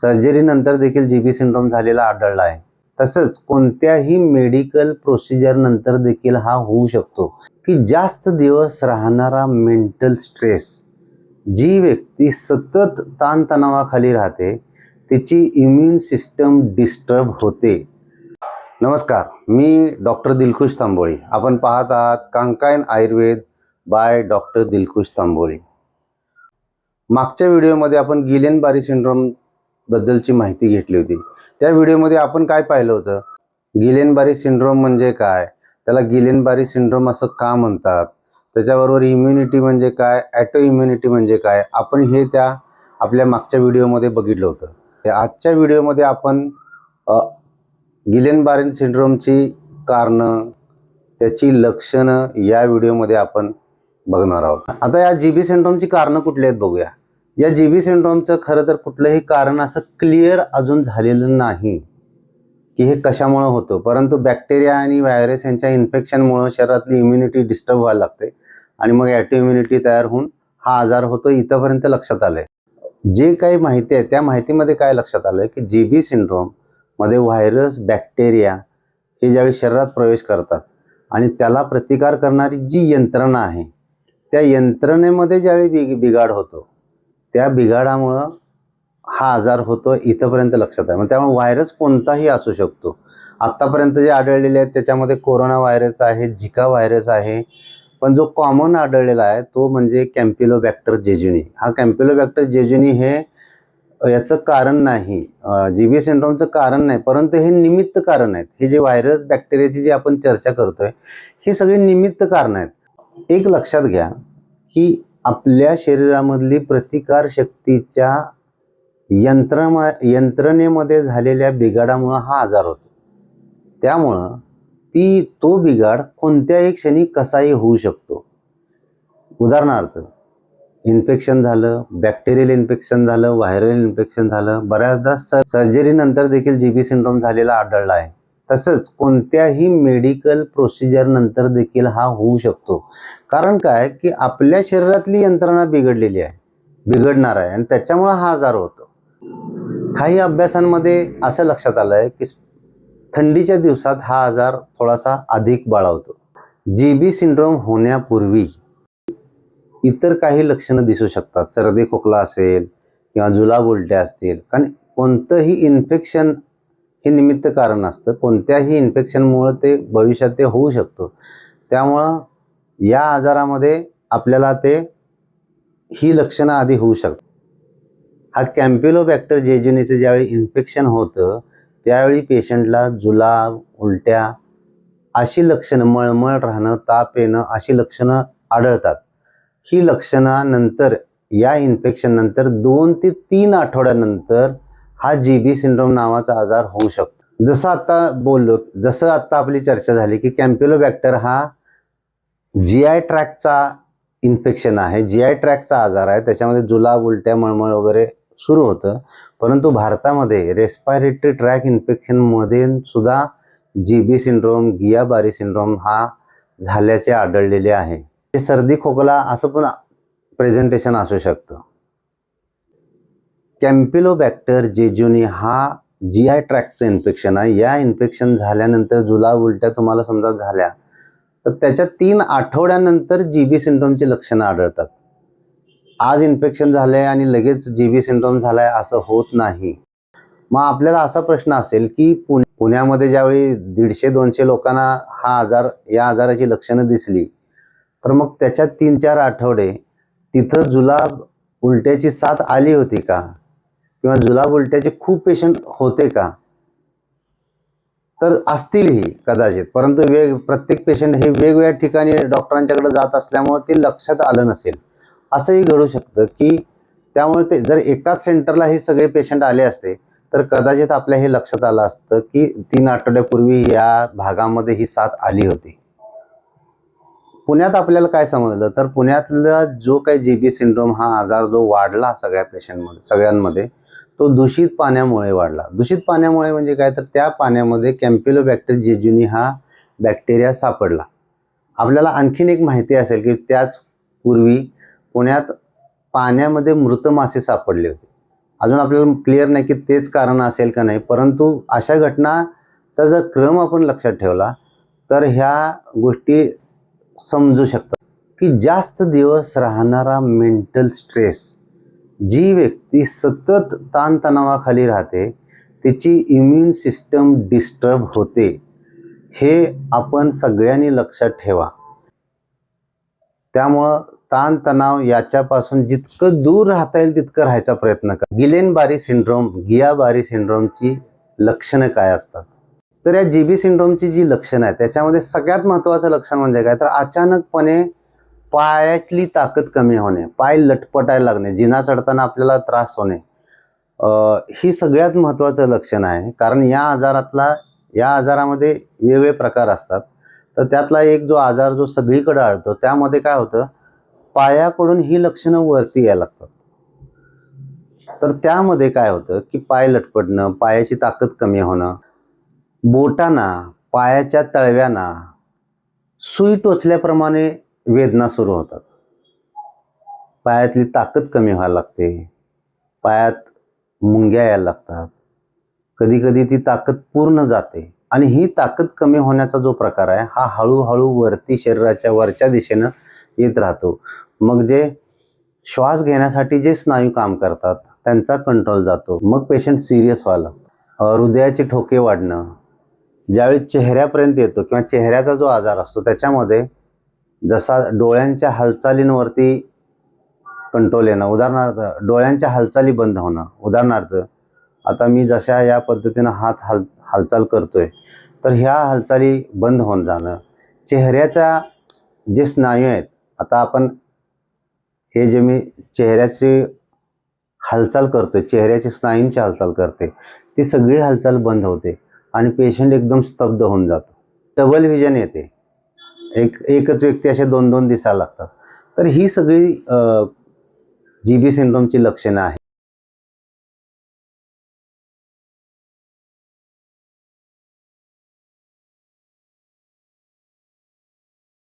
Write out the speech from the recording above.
सर्जरीनंतर देखील G B syndrome झालेला आढळला आहे. तसंच कोणत्याही मेडिकल प्रोसिजर नंतर देखील हा होऊ शकतो. की जास्त दिवस राहणारा मेंटल स्ट्रेस जी व्यक्ती सतत ताणतणावाखाली राहते तिची इम्युन सिस्टम डिस्टर्ब होते. नमस्कार मी डॉक्टर दिलखुश तांबोळी. आपण पाहत आहात कांकायन आयुर्वेद बाय डॉक्टर दिलखुश तांबोळी. मागच्या व्हिडिओमध्ये आपण गिलेन बारी सिंड्रोम बद्दलची माहिती घेतली होती. त्या व्हिडिओमध्ये आपण काय पाहिलं होतं? गिलेनबारी सिंड्रोम म्हणजे काय? त्याला गिलेनबारी सिंड्रोम असं का म्हणतात? त्याच्याबरोबर इम्युनिटी म्हणजे काय? ॲटो इम्युनिटी म्हणजे काय? आपण हे त्या आपल्या मागच्या व्हिडिओमध्ये बघितलं होतं. त्या आजच्या व्हिडिओमध्ये आपण गिलेनबारीन सिंड्रोमची कारणं त्याची लक्षणं या व्हिडिओमध्ये आपण बघणार आहोत. आता या जी बी सिंड्रोमची कारणं कुठली आहेत बघूया. या जी बी सिंड्रोमचं खरं तर कुठलंही कारण असं क्लिअर अजून झालेलं नाही. की हे कशामुळं होतं? परंतु बॅक्टेरिया आणि व्हायरस यांच्या इन्फेक्शनमुळं शरीरातली इम्युनिटी डिस्टर्ब व्हायला लागते. आणि मग ॲटो इम्युनिटी तयार होऊन हा आजार होतो इथंपर्यंत लक्षात आलं आहे जे काही माहिती आहे त्या माहितीमध्ये काय लक्षात आलं की जी बी सिंड्रोममध्ये व्हायरस बॅक्टेरिया हे ज्यावेळी शरीरात प्रवेश करतात आणि त्याला प्रतिकार करणारी जी यंत्रणा आहे त्या यंत्रणेमध्ये ज्यावेळी बिग बिघाड होतो त्या बिघाडामुळं हा आजार होतो इथंपर्यंत लक्षात आहे. मग त्यामुळे व्हायरस कोणताही असू शकतो. आत्तापर्यंत जे आढळलेले आहेत त्याच्यामध्ये कोरोना व्हायरस आहे झिका व्हायरस आहे. पण जो कॉमन आढळलेला आहे तो म्हणजे कॅम्पिलोबॅक्टर जेजुनी हा कॅम्पिलोबॅक्टर जेजुनी हे याचं कारण नाही. जी बी सिंड्रोमचं कारण नाही परंतु हे निमित्त कारण आहेत. हे जे व्हायरस बॅक्टेरियाची जी आपण चर्चा करतोय ही सगळी निमित्त कारण आहेत. एक लक्षात घ्या की आपल्या शरीरामधली प्रतिकार शक्तीच्या यंत्रमा यंत्रणेमध्ये झालेल्या बिघाडामुळं हा आजार होतो. त्यामुळं ती तो बिघाड कोणत्याही क्षणी कसाही होऊ शकतो. उदाहरणार्थ इन्फेक्शन झालं बॅक्टेरियल इन्फेक्शन झालं व्हायरल इन्फेक्शन झालं बऱ्याचदा सर्जरीनंतर देखील जी बी सिंड्रोम झालेला आढळला आहे. तसंच कोणत्याही मेडिकल प्रोसिजरनंतर देखील हा होऊ शकतो. कारण काय? की आपल्या शरीरातली यंत्रणा बिघडलेली आहे. बिघडणार आहे. आणि त्याच्यामुळं हा आजार होतो. काही अभ्यासांमध्ये असं लक्षात आलं आहे की थंडीच्या दिवसात हा आजार थोडासा अधिक बाळावतो. जी बी सिंड्रोम होण्यापूर्वी इतर काही लक्षणं दिसू शकतात. सर्दी खोकला असेल किंवा जुलाब उलट्या असतील. कारण कोणतंही इन्फेक्शन हे निमित्त कारण असतं. कोणत्याही इन्फेक्शनमुळं ते भविष्यात ते होऊ शकतो. त्यामुळं या आजारामध्ये आपल्याला ते ही लक्षणं आधी होऊ शकतात. हा कॅम्पिलोबॅक्टर जेजुनीचं ज्यावेळी इन्फेक्शन होतं त्यावेळी पेशंटला जुलाब उलट्या अशी लक्षणं मळमळ राहणं ताप येणं अशी लक्षणं आढळतात. ही लक्षणानंतर या इन्फेक्शननंतर दोन ते तीन आठवड्यानंतर हा जी बी सिंड्रोम नावाचा आजार होऊ शकतो. जसं आता बोललो जसं आत्ता आपली चर्चा झाली की कॅम्प्युलोबॅक्टर हा जी आय ट्रॅकचा इन्फेक्शन आहे. जी आय ट्रॅकचा आजार आहे. त्याच्यामध्ये जुलाब उलट्या मळमळ वगैरे सुरू होतं. परंतु भारतामध्ये रेस्पायरेटरी ट्रॅक इन्फेक्शनमध्ये सुद्धा जी बी सिंड्रोम गियाबारी सिंड्रोम हा झाल्याचे आढळलेले आहे. ते सर्दी खोकला असं पण प्रेझेंटेशन असू शकतं. कॅम्पिलोबॅक्टर जेजुनी हा जी आय ट्रॅकचं इन्फेक्शन आहे. या इन्फेक्शन झाल्यानंतर जुलाब उलट्या तुम्हाला समजा झाल्या तर त्याच्या तीन आठवड्यानंतर जी बी सिंड्रोमची लक्षणं आढळतात. आज इन्फेक्शन झालं आहे आणि लगेच जी बी सिंड्रोम झाला आहे असं होत नाही. मग आपल्याला असा प्रश्न असेल की पुणे पुण्यामध्ये ज्यावेळी दीडशे दोनशे लोकांना हा आजार या आजाराची लक्षणं दिसली तर मग त्याच्यात तीन चार आठवडे तिथं जुलाब उलट्याची साथ आली होती का? किंवा जुलाब उलट्याचे खूप पेशंट होते का? तर असतीलही कदाचित. परंतु वेग प्रत्येक पेशंट हे वेगवेगळ्या ठिकाणी डॉक्टरांच्याकडे जात असल्यामुळे ते लक्षात आलं नसेल. असंही घडू शकतं की त्यामुळे ते जर एकाच सेंटरला हे सगळे पेशंट आले असते तर कदाचित आपल्या हे लक्षात आलं असतं की तीन आठवड्यापूर्वी या भागामध्ये ही साथ आली होती. पुण्यात आपल्याला काय समजलं? तर पुण्यातला जो काही जी बी सिंड्रोम हा आजार जो वाढला सगळ्या पेशंटमध्ये सगळ्यांमध्ये तो दूषित पाण्यामुळे वाढला. दूषित पाण्यामुळे म्हणजे काय? तर त्या पाण्यामध्ये कॅम्पिलोबॅक्टर जेजुनी हा बॅक्टेरिया सापडला. आपल्याला आणखीन एक माहिती असेल की त्याच पूर्वी पुण्यात पाण्यामध्ये मृत मासे सापडले होते. अजून आपल्याला क्लिअर नाही की तेच कारण असेल का नाही परंतु अशा घटनाचा जर क्रम आपण लक्षात ठेवला तर ह्या गोष्टी समजू शकतात की जास्त दिवस राहणारा मेंटल स्ट्रेस जी व्यक्ती सतत ताणतणावाखाली राहते तिची इम्युन सिस्टम डिस्टर्ब होते. हे आपण सगळ्यांनी लक्षात ठेवा. त्यामुळं ताणतणाव याच्यापासून जितकं दूर राहता येईल तितकं राहायचा प्रयत्न करा. गिलेन बारी सिंड्रोम गिया बारी सिंड्रोमची लक्षणं काय असतात? तर या जी बी सिंड्रोमची जी लक्षणं आहेत त्याच्यामध्ये सगळ्यात महत्त्वाचं लक्षण म्हणजे काय? तर अचानकपणे पायातली ताकद कमी होणे पाय लटपटायला लागणे जिना चढताना आपल्याला त्रास होणे ही सगळ्यात महत्त्वाचं लक्षण आहे. कारण या आजारातला या आजारामध्ये वेगवेगळे प्रकार असतात. तर त्यातला एक जो आजार जो सगळीकडे आढळतो त्यामध्ये काय होतं? पायाकडून ही लक्षणं वरती यायला लागतात. तर त्यामध्ये काय होतं? की पाय लटपटणं पायाची ताकद कमी होणं बोटांना पायाच्या तळव्यांना सुई टोचल्याप्रमाणे वेदना सुरू होतात. पायातली ताकद कमी व्हायला लागते. पायात मुंग्या यायला लागतात. कधीकधी ती ताकद पूर्ण जाते. आणि ही ताकद कमी होण्याचा जो प्रकार आहे हा हळूहळू वरती शरीराच्या वरच्या दिशेनं येत राहतो. मग जे श्वास घेण्यासाठी जे स्नायू काम करतात त्यांचा कंट्रोल जातो. मग पेशंट सिरियस व्हायला लागतो. हृदयाचे ठोके वाढणं ज्यावेळी चेहऱ्यापर्यंत येतो किंवा चेहऱ्याचा जो आजार असतो त्याच्यामध्ये जसा डोळ्यांच्या हालचालींवरती कंट्रोल येणं उदाहरणार्थ डोळ्यांच्या हालचाली बंद होणं. उदाहरणार्थ आता मी जशा या पद्धतीनं हात हाल हालचाल करतोय तर ह्या हालचाली बंद होऊन जाणं. चेहऱ्याच्या जे स्नायू आहेत आता आपण हे जे मी चेहऱ्याची हालचाल करतोय चेहऱ्याची स्नायूंची हालचाल करते ती सगळी हालचाल बंद होते. आणि पेशंट एकदम स्तब्ध होऊन जातो. डबल व्हिजन येते. एक एकच व्यक्ती असे दोन दोन दिसायला लागतात. तर ही सगळी जी बी सिंड्रोमची लक्षणं आहेत.